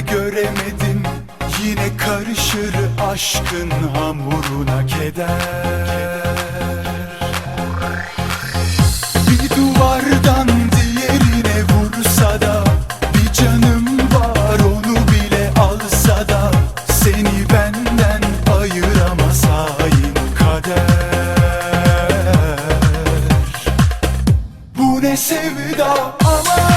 Göremedim. Yine karışır aşkın hamuruna keder. Bir duvardan diğerine vursa Bir canım var onu bile alsa Seni benden ayıramaz hain kader. Bu ne sevda aman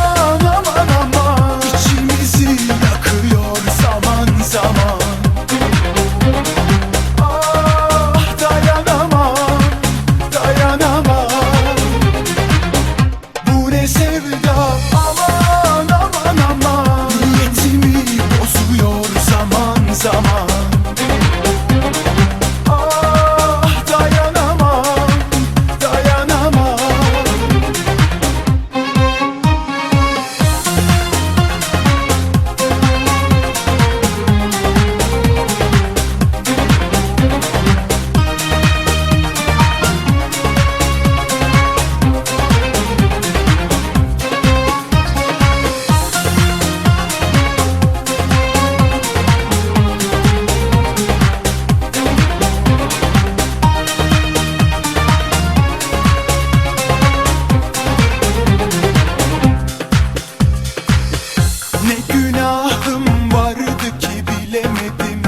günahım vardı ki bilemedim.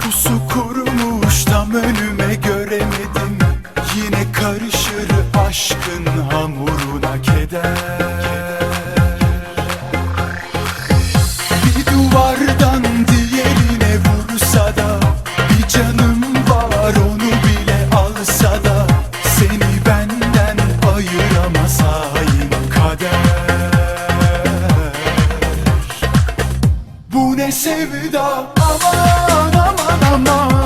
Pusu kurmuş tam önüme göremedim. Yine karışır aşkın hamuruna keder aman aman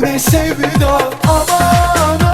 ne sevda. Aman